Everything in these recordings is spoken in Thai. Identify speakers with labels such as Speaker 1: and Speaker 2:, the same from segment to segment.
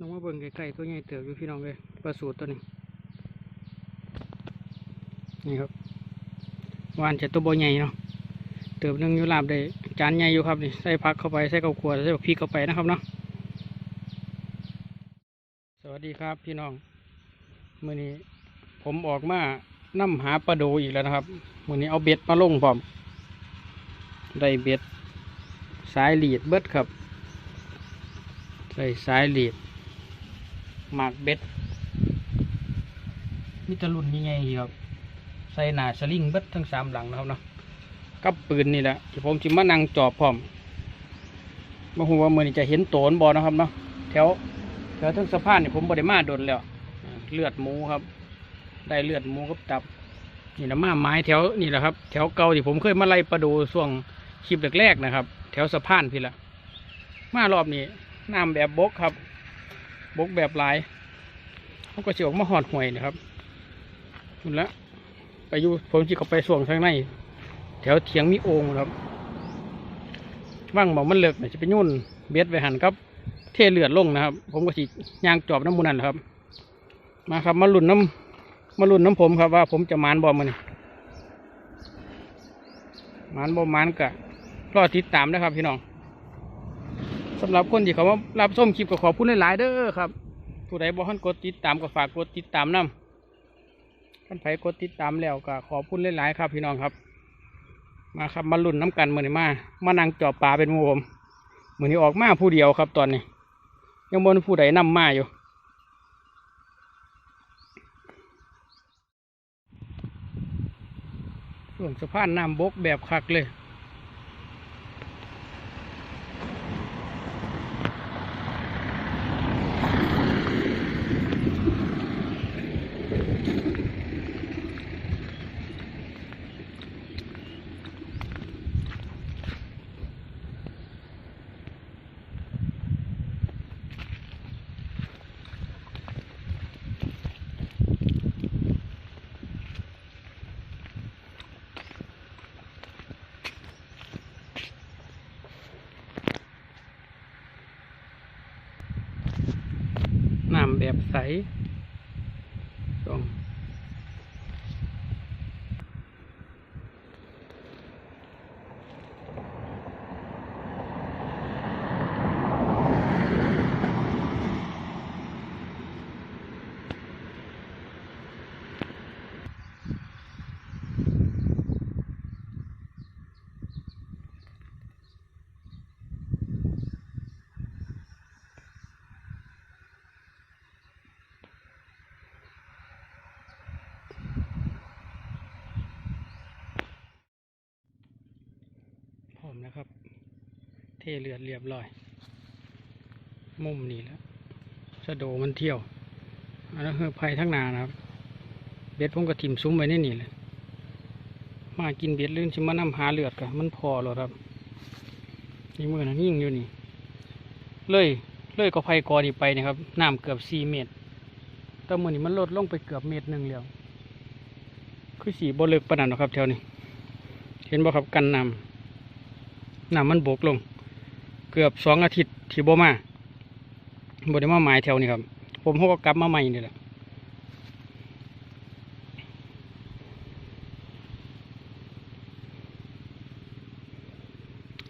Speaker 1: น้องมาเบิ่งใกล้ๆตัวใหญ่เติบอยู่พี่น้องเลยปลาสูตรตัวนี้ นี่ครับวานจะตัวบ่ใหญ่เนาะเติบหนึงอยู่ลาบได้จานใหญ่อยู่ครับนี่ใส่ผักเข้าไปใส่ข้าวคั่วใส่พริกเข้าไปนะครับเนาะสวัสดีครับพี่น้องมื้อนี้ผมออกมานํหาปลาโดอีกแล้วนะครับมื้อนี้เอาเบ็ดมาลงพร้อมได้เบ็ดสายหลีดเบิดครับใส่สายหลีด หมากเบ็ดมีแตะลุนยังไงครับ ใส่หนาสลิงเบิดทั้งสามหลังนะครับเนาะกับปืนนี่แหละที่ผมจิมานั่งจอบพร้อมมาหัวามือนี่จะเห็นโตนบอนะครับเนาะแถวแถวทั้งสะพานนี่ผมบไดมาโดนแล้ว เลือดหมูครับ ได้เลือดหมูกับตับ นี่นะมาไม้แถวนี่แหละครับ แถวเก่าที่ผมเคยมาไล่ประดูช่วงคลิปแรกๆนะครับ แถวสะพานพี่ละมารอบนี้น้ำแบบบกครับ บกแบบหลายเขาก็จะออกมาหอดห่วยนะครับคุณละไปอยู่ผมจีเขาไปส่วงทางใน แถวเถียงมีโอ่งครับว่างบอกมันเลิกเนี่ยจะไปยุ่นเบ็ดไปหันครับ เทเลือดลงนะครับ ผมก็สิยางจอบน้ำมูนันครับ มาครับ มาลุ่นน้ำมาลุ่นน้ำผมครับว่า ผมจะมานบอมันมานบอมานกะรอติดตามนะครับพี่น้อง สำหรับคนที่เขามารับชมคลิปก็ขอบคุณหลายๆเด้อครับ ผู้ใดบอกท่านกดติดตามก็ฝากกดติดตามนำท่านไผกดติดตามแล้วก็ขอบคุณหลายๆครับ พี่น้องครับ มาครับมาลุ่นน้ำกันมือนี้มามานั่งจอบปลาเป็นมูผมมือนี้ออกมาผู้เดียวครับตอนนี้ ยังบนผู้ใดนำมาอยู่ส่วนสะพานน้ำบกแบบคักเลย แบบใสตรงพร้อมนะครับ เทเลือดเรียบร้อย มุมนี้แล้วสะโดมันเที่ยวอันนั้นคือภัยทั้งนานะครับ เบ็ดผมก็ถิ่มซุ้มไว้ในนี่เลยมากินเบ็ดลื่นชิมานำหาเลือดกันมันพอแล้วครับนี่มือนะยิ่งอยู่นี่เลยเลยก็ภัยกอนี่ไปนะครับน้ำเกือบสี่เมตรแต่มือนี้มันลดลงไปเกือบเมตรหนึ่งแล้วคือสีบ่เลิกปานนั้นหรอกครับแถวนี้ เห็นบ่ครับกันน้ำน้ำมันบกลง กือบสองอาทิตย์ที่บ่มาบ่ได้มาหมายแถวนี้ครับ ผมเขาก็กลับมาใหม่นี่แหละ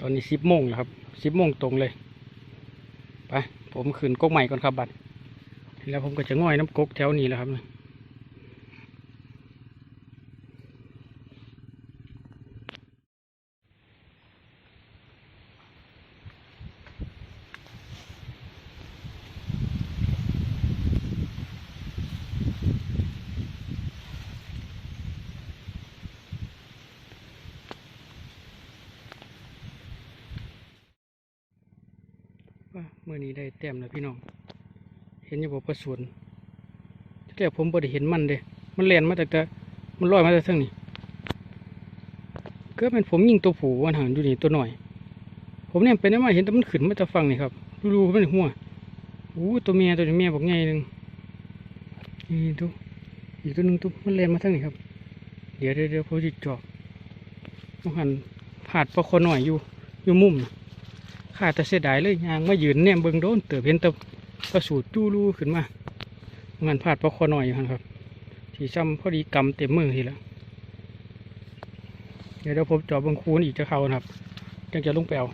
Speaker 1: ตอนนี้สิบโมงแล้วครับสิบโมงตรงเลยไปผมขึ้นกกใหม่ก่อนครับบัดแล้วผมก็จะง่อยน้ำกกแถวนี้แล้วครับ มื่อนี้ได้แต้มแล้วพี่น้อง เห็นอยู่บ่ประสวนแต่ผมบ่ได้เห็นมันเด้มันแล่นมาจากแต่มันลอยมาจากทางนี้ก็เป็นผมยิงตัวผูวันหันอยู่นี่ตัวหน่อย ผมเนี่ยไปได้มาเห็นแต่มันขึ้นมาจากฝั่งนี่ครับรูๆมันหัวอู้ตัวเมียตัวเมียบอกไงหนึ่งนี่ตัวอีกตัวหนึ่งตัวมันแล่นมาทางนี้ครับ เดี๋ยวเดี๋ยวเดี๋ยวผมจะจอบมันหันผาดปลาคอหน่อยอยู่อยู่มุมนะ ข้าแต่เสียดายเลยยางมายืนเนี่ยเบิ่งโดนเติบเห็นต่กระสูดจูรูขึ้นมางินพลาดเพราะคอหน่อยอยู่ครับสีซ้ำพอดีกำเต็มมือทีละเดี๋ยวเดี๋ยวผมจอบบังคูนอีกจะเข้านะครับยังจะลงไปเอา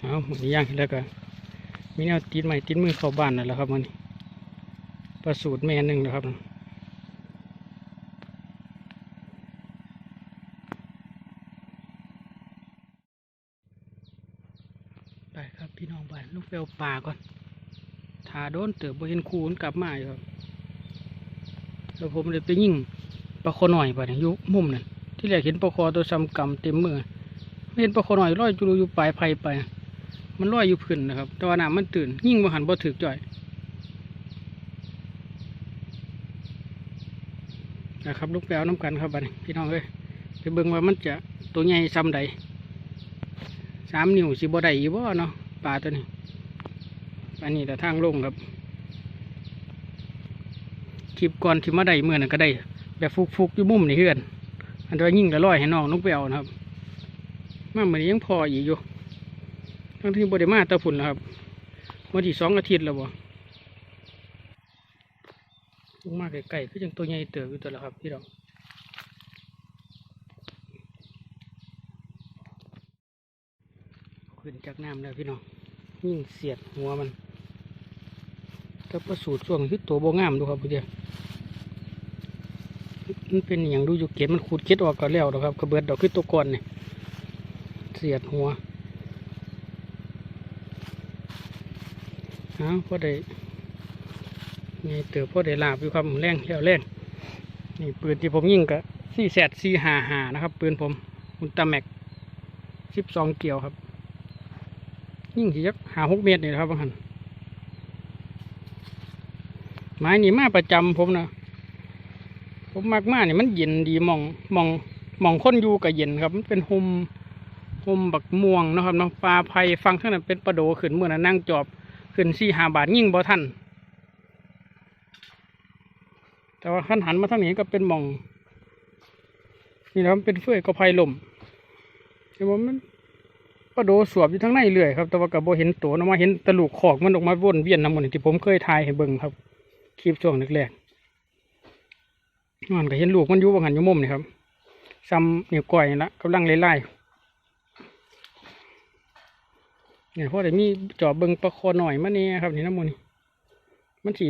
Speaker 1: เอาหมดนี้ย่างแล้วก็มีแนวติดใหม่ติดมือเข้าบ้านนั่นแหละครับมันประสูตรแม่นึงนะครับ ไปครับพี่น้องบ้านลูกไปเอาปลาก่อนถ้าโดนเติบบเห็นคูนกลับมาอยู่ครับแล้วผมเลยไปยิ่งปลาคอหน่อยไปเนี่ยยู่มุมนั่นที่แรกเห็นปลาคอตัวซ้ำกำเต็มมือไม่เห็นปลาคอหน่อยลอยจุลอยู่ปลายไผ่ไป มันลอยอยู่พื้นนะครับ แต่ว่าน้ำมันตื่นยิ่งบ่หันบ่ถึกจ่อยนะครับลูกแปวน้ำกันครับบัดพี่น้องเอ้ยไปเบิ่งว่ามันจะตัวใหญ่ซ้ำใดสามนิ้วสิบ่ได้อีบ่เนาะปลาตัวนี้ อันนี้แต่ทางลงครับ คลิปก่อนที่มาได้เมื่อนั้นก็ได้ แบบฟุกๆอยู่มุมนี่เฮือน อันตัวยิ่งละร้อยให้น้องนุกไปเอานะครับ มาเหมือนยังพออีกอยู่ ทั้งที่บ่ได้มาตะฝุ่นแล้วครับวันที่สองอาทิตย์แล้วบ่ลงมาไกลๆก็ยังตัวใหญ่เติบอยู่ตัวละครับพี่น้องขึ้นจากน้ำแล้วพี่น้องยิ่งเสียดหัวมัน ก็ประสูตรช่วงที่ตัวโบงามดูครับพี่เดียมันเป็นอย่างดูอยู่เก็ดมันขูดเก็ดออกก็แล้วดอกครับกระเบิดดอกขึ้นตัวก่อนเนี่ยเสียดหัวเอาพอได้ไงเติบพอได้ลาบอยู่ครับแรงแล้วแรงนี่ปืนที่ผมยิงก็สี่แสดสี่หาหานะครับ ปืนผมอุลตร้าแม็กสิบสองเกี่ยวครับ ยิ่งสิจักหาหกเมตรนี่นะครับบางหัน ไม้นี่มาประจำผมนะผมมากมากนี่มันเย็นดีมองมองมองคนอยู่กับเย็นครับมันเป็นหุมหุมบักม่วงนะครับเนาะปลาไผ่ฟังเท่านั้นเป็นปลาโดขึ้นเมื่อนั้นนั่งจอบขึ้นสี่หาบาทยิ่งบ่ทันแต่ว่าขั้นหันมาทางนี้ก็เป็นมอง นี่นะครับเป็นเฟื่อยก็ไผ่ลมเห็นว่ามันปลาโดสวบอยู่ทั้งในเรื่อยครับแต่ว่ากับโบเห็นตัวออกมาเห็นตะลุกขอกมันออกมาวนเวียนน้ำมันที่ผมเคยถ่ายให้เบิ่งครับ คลิปช่วงแรกๆมันก็เห็นลูกมันอยู่บางหันอยู่มุมนี่ครับซ้ำนิ้วก้อยนี่ละกำลังไล่ๆเนี่ยพราะแต่มีจอบเบิงปลาคอหน่อยมาเนี่ยครับนี่น้ำมันนี่มันสี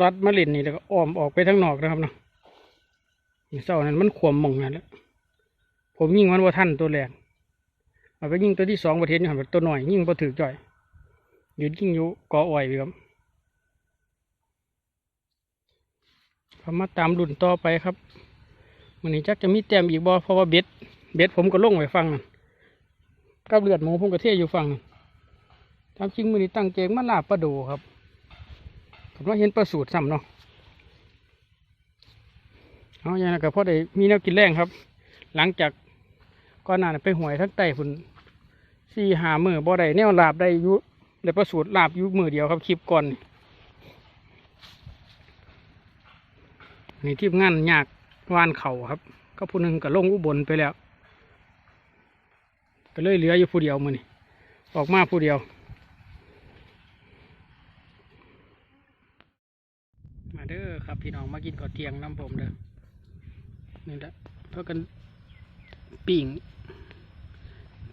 Speaker 1: รัดมาเล่นนี่แล้วก็อ้อมออกไปทั้งนอกนะครับเนาะเศร้านั้นมันขวมมองนั่นแหล้วผมยิงมันว่าท่านตัวแรกเอาไปยิงตัวที่สองประเทศนี่หันไปตัวหน่อยยิงพอถือจ่อยยืนยิงอยู่กออ้อยไปครับ พอมาตามรุ่นต่อไปครับมันนี้จักจะมีแต้มอีกบ่เพราะว่าเบ็ดเบ็ดผมก็ลงไว้ฟังกับเลือดหมูผมก็เทอยู่ฟังนั่นตามจริงมันนี้ตั้งเจงมาลาบปลาโดครับผมว่าเห็นปลาสูตรซ้ำเนาะเอาอย่างนั้นก็พอได้มีแนวกินแรงครับ หลังจากก่อนหน้านไปหวยทั้งไต่ฝุ่นสี่หามือบ่ได้แนวลาบได้ยุได้ประสูตรลาบยุมือเดียวครับคลิปก่อน นี่ทีมงานยากวานเข่าครับ ก็ผู้หนึ่งก็ลงอุบลไปแล้ว ก็เลยเหลืออยู่ผู้เดียวมือนี่ออกมาผู้เดียวมาเด้อครับพี่น้องมากินก่อนเที่ยงน้ำผมเด้อนี่แหละเท่ากันปิ่ง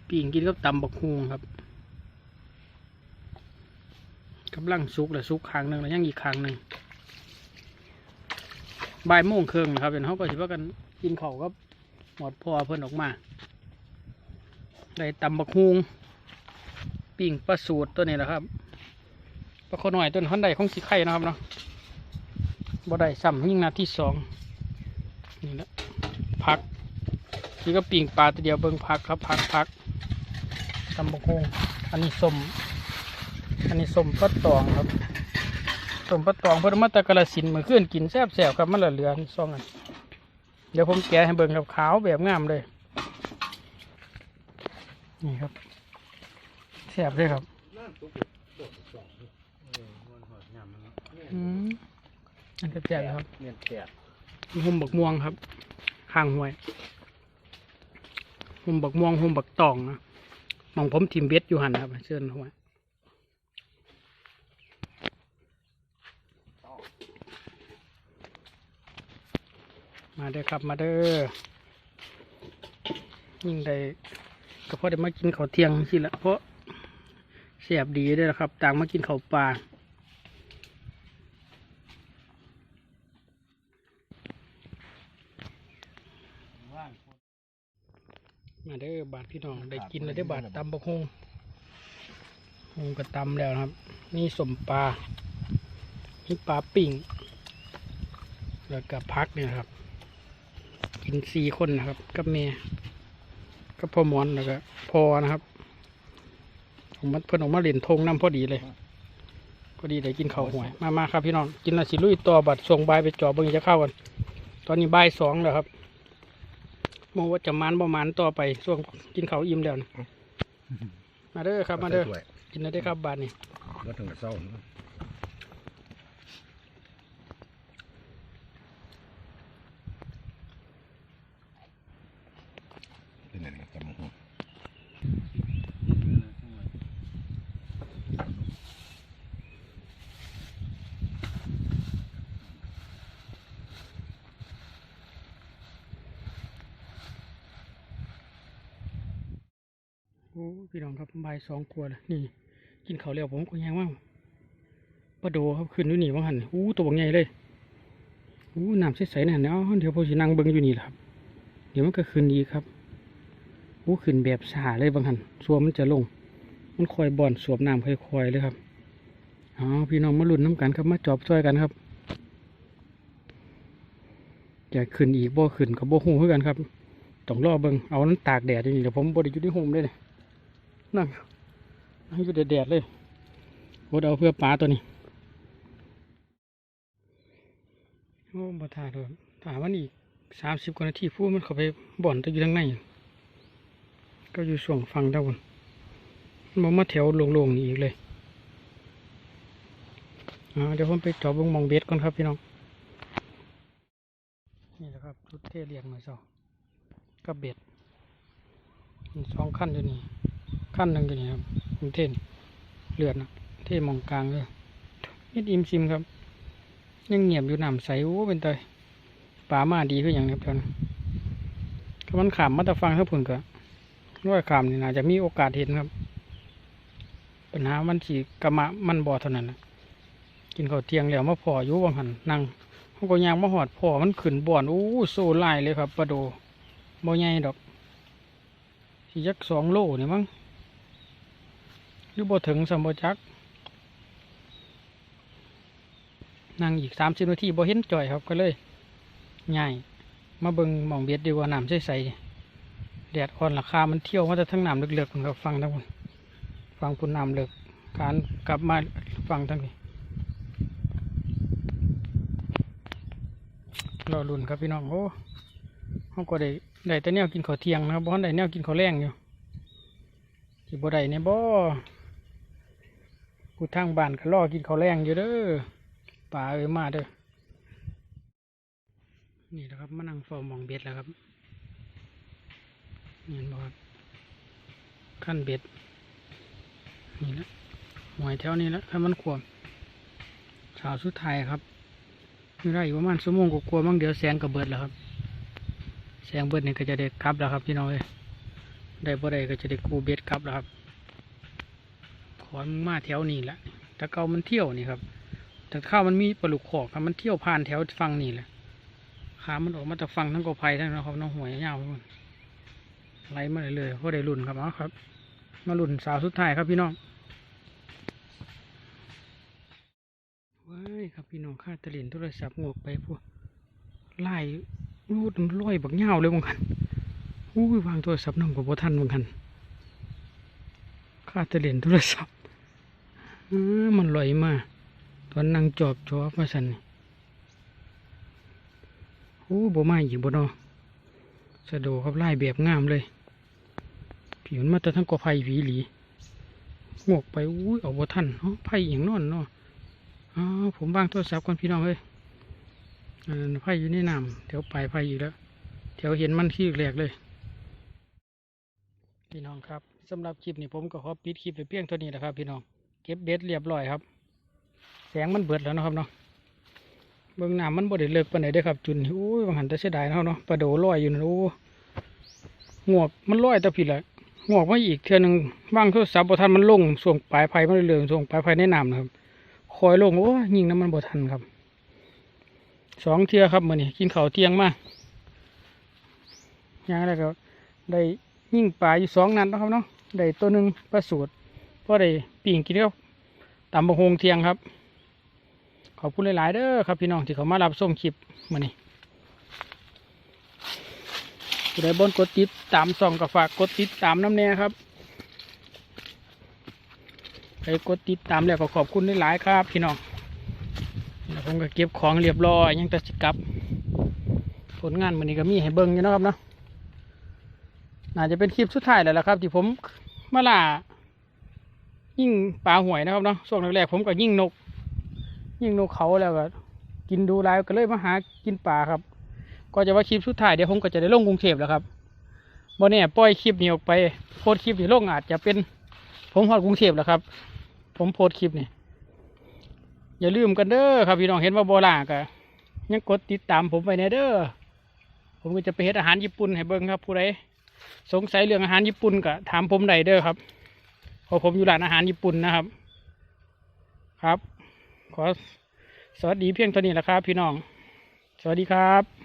Speaker 1: ปิ่งกินกับตำบักฮวงครับกำลังซุกและซุกครั้งหนึ่งแล้วยังอีกครั้งหนึ่ง บ่ายโมงครึ่งนะครับเป็นเขาก็สิว่ากันกินข้าวกับหมดพอเพิ่นออกมาได้ตำบักฮวงปิ่งปลาสูตรตัวนี้แหละครับปลาขอหน่อยต้นฮอนใดของสีไข่นะครับเนาะบ่ได้ซ้ำยิ่งนาที่สองนี่แหละพักนี่ก็ปิ่งปลาตัวเดียวเบิ้งพักครับพักพักตำบกฮงอันนี้สมอันนี้สมปลาตองครับ สมปลาตองเพิ่นมาตะกระสินมาขึ้นกินแซ่บแสบๆครับมันละเหลือนซองอันเดี๋ยวผมแกะให้เบิ้งครับขาวแบบงามเลย นี่ครับแซ่บเลยครับอืมอันแซ่บๆครับ
Speaker 2: เมียนแกะ
Speaker 1: หุ่มบักม่วงครับข้างห้วยหุ่มบักม่วงหุ่มบักตองนะมองผมทิมเบ็ดอยู่หันครับเชิญห้วย มาเด้อครับมาเด้อยิ่งได้ก็เพราะได้มากินข้าวเที่ยงสิละเพราะเสียบดีด้อละครับ ต่างมากินข้าวปลามาเด้อบาทพี่น้องได้กินแล้วได้บาทตำบกฮงฮงก็ตำแล้วครับ นี่สมปลานี่ปลาปิ่ง แล้วก็พักเนี่ยครับ กินสี่คนนะครับ กับเมียก็พ่อหมอนแล้วก็พอนะครับผมมันเพิ่นออกมาเล่นทงน้ำพอดีเลยพอดีได้กินข้าวหวย มามาครับพี่น้อง กินและสิลุยต่อบัดส่งบายไปจ่อเบิ่งจะเข้ากัน ตอนนี้บ่ายสองแล้วครับโมว่าจะมันบ่มันต่อไปช่วงกินข้าวอิ่มแล้วนะมาเด้อครับ มาเด้อ
Speaker 2: สวย
Speaker 1: กินได้อครับบาทนี่
Speaker 2: ก็ถึงกับเศร้านะเป็นอะไรกับมึง
Speaker 1: โอ้พี่น้อง ครับบ่ายสองกว่าแล้วนี่ กินข้าวแล้วผมก็ยังว่างปลาโดครับขึ้นอยู่นี่ว่างหันอู้ตัวบางใหญ่เลยอู้น้ำใสๆนั่นเนาะเดี๋ยวพอสินั่งเบิ่งอยู่นี่แหละครับ เดี๋ยวมันก็ขึ้นอีกครับอู้ขึ้นแบบสาเลยบางหันส่วนมันจะลง มันคอยบ่อนสวบน้ำค่อยๆเลยครับอ๋อพี่น้องมาลุ้นน้ำกันครับมาจอบช่วยกันครับจะขึ้นอีกบ่ขึ้นกับบ่หูเพื่อกันครับต้องรอเบิ่งเอานั้นตากแดดอยู่นี่เดี๋ยวผมบ่ได้อยู่ที่โฮมเลยเนี่ย นั่งนั่งอยู่แดดๆเลยบดเอาเพื่อปลาตัวนี้โอ้บ่ทาเลยถามว่าอีกสามสิบกว่านาทีพูดมันเข้าไปบ่อนตัวอยู่ทางในก็อยู่ส่วงฟังด้านบนมันมาแถวโล่งๆนี่อีกเลยอ่าเดี๋ยวผมไปจอบงมองเบ็ดก่อนครับพี่น้อง นี่แหละครับชุดเทเลียนมาสองกับเบ็ดสองขั้นอยู่นี่ ขั้นหนึ่งอยู่นี่ครับมันเทนเลือดนะเทมองกลางเลยนิดอิมซิมครับ ยังเงียบอยู่น้ำใสโอ้เป็นไตป่ามาดีขึ้นอย่างนี้ครับท่านก็มันขามมาตะฟังถ้าผุนก็ร้อยขามนี่น่าจะมีโอกาสเห็นครับ ปัญหามันสีกระมะมันบ่อเท่านั้นนะกินข้าวเที่ยงแล้วมาพออยู่วังหันนั่งเขาก็ยางมาหอดพอมันขึ้นบ่อนโอ้โซ่ไล่เลยครับปลาโดบ่ใหญ่ดอกยักสองโลนี่มั้ง หรือบ่ถึงสมบ่จักนั่งอีกสามสิบนาทีบ่เห็นจ่อยครับก็เลยง่ายมาเบิงหมองเบ็ดดีกว่าน้ำใสๆแดดอ่อนราคามันเที่ยวมาแต่ทั้งน้ำเลือกๆผมครับฟังทั้งคนฟังคุณน้ำเลือกการกลับมาฟังทั้งนี้รอรุ่นครับพี่น้องโอ้เขาก็ได้ได้แต่แนวกินข้าวเที่ยงนะครับบ่ทันได้แนวกินข้าวแรงอยู่ที่บ่ได้เนี่ยบ่ ผู้ทางบ้านก็รอกินข้าวแรงอยู่เด้อป่าเอ้ยมาเด้อนี่แหละครับมานั่งเฝ้ามองเบ็ดแล้วครับเห็นบ่ครับขั้นเบ็ดนี่แหละหวยแถวนี้แหละถ้ามันขวมสาวสุดท้ายครับนี่ได้อยู่ประมาณชั่วโมงกว่าๆมั้งเดี๋ยวแสงก็เบิดแล้วครับ แสงเบิดนี่ก็จะได้กลับแล้วครับพี่น้องเอ้ยได้บ่ได้ก็จะได้กูเบ็ดกลับแล้วครับ ขอมันมาแถวนี้แหละแต่เก่ามันเที่ยวนี่ครับ แต่ข้าวมันมีปลาลูกขอกครับมันเที่ยวผ่านแถวฟังนี่แหละขามันออกมาจากฟังทั้งกอไผ่ทั้งนะครับน้องหวยยาวไปหมดไหลมาเลยๆเพราะได้รุ่นครับเอาครับ มารุ่นสาวสุดท้ายครับพี่น้องว้ายครับพี่น้องข้าตะลินโทรศัพท์งวกไปพวกไล่รูดมันลอยบักเงาวเลยบางคันอู้วางโทรศัพท์น้องกับพ่ทันบางคันข้าตะลินโทรศัพท์ มันลอยมาตอนนั่งจอบจอบมาสันโอ้บ่มาอีกบ่เนอสะโดครับไล่แบบงามเลยผิวมันมาแต่ทั้งกอไผ่หวีหลีงวกไปอุ้ยเอาบ่ทันเนาะไผ่อย่างนอนเนาะอ๋อผมวางโทรศัพท์ก่อนพี่น้องเอ้ยไผ่อยู่ในน้ำแถวปลายไผ่อยู่แล้วแถวเห็นมันขี้แหลกเลยพี่น้องครับสำหรับคลิปนี้ผมก็ขอปิดคลิปไปเพียงเท่านี้นะครับพี่น้อง ก็บเบ็ดเรียบร้อยครับ แสงมันเบิดแล้วนะครับเนาะเบิ่งหน้ำมันบดเลิกปานใดเด้ครับ จุนนี่โอ้ยบางหันแต่เสียดายเนาะเนาะปลาโดลอยอยู่นั่นโอ้งวกมันลอยแต่ผิดละงวกมาอีกเทื่อหนึงว่างโทรศัพท์บทันมันลงส่งปลายไฟมันเรื่องส่งปลายไฟในน้ำนะครับ คอยลงโอ้ยิงน้ำมันบทันครับสองเทื่อครับมือนี้กินเข้าเที่ยงมากย่างแล้วก็ได้ยิงปลาอยู่สองนัดเนะครับเนาะได้ตัวหนึ่งปลาสูตร พอได้ปิ่งกินกับตำบักฮงเทียงครับ ขอบคุณหลายๆเด้อครับพี่น้องที่เขามารับชมคลิปมานี่ผู้ใดบนกดติดตามส่องก็ฝากกดติดตามน้ำแน่ครับใครกดติดตามแล้วก็ขอบคุณหลายๆครับ พี่น้องแล้วผมก็เก็บของเรียบร้อยยังแต่สิกลับ ผลงานมันนี้ก็มีให้เบิ่งอยู่นะครับเนาะน่าจะเป็นคลิปสุดท้ายแล้วละครับ ที่ผมมาล่า ยิ่งปลาหวยนะครับเนาะช่วงแรกๆผมก็ยิ่งนก ยิ่งนกเขาแล้วก็ กินดูแลก็เลยมาหากินป่าครับ ก็จะว่าคลิปสุดท้ายเดี๋ยวผมก็จะได้ลงกรุงเทพแล้วครับบ่แน่ปล่อยคลิปนี้ออกไปโพสคลิปนี้ลงอาจจะเป็น ผมฮอดกรุงเทพแล้วครับ ผมโพสคลิปนี่อย่าลืมกันเด้อครับพี่น้องเห็นว่าโบราณก็ยังกดติดตามผมไปในเด้อผมก็จะไปเฮ็ดอาหารญี่ปุ่นให้เบิ่งครับผู้ใดสงสัยเรื่องอาหารญี่ปุ่นก็ถามผมได้เด้อครับ พอผมอยู่ร้านอาหารญี่ปุ่นนะครับ ครับ ขอสวัสดีเพียงเท่านี้แหละครับ พี่น้อง สวัสดีครับ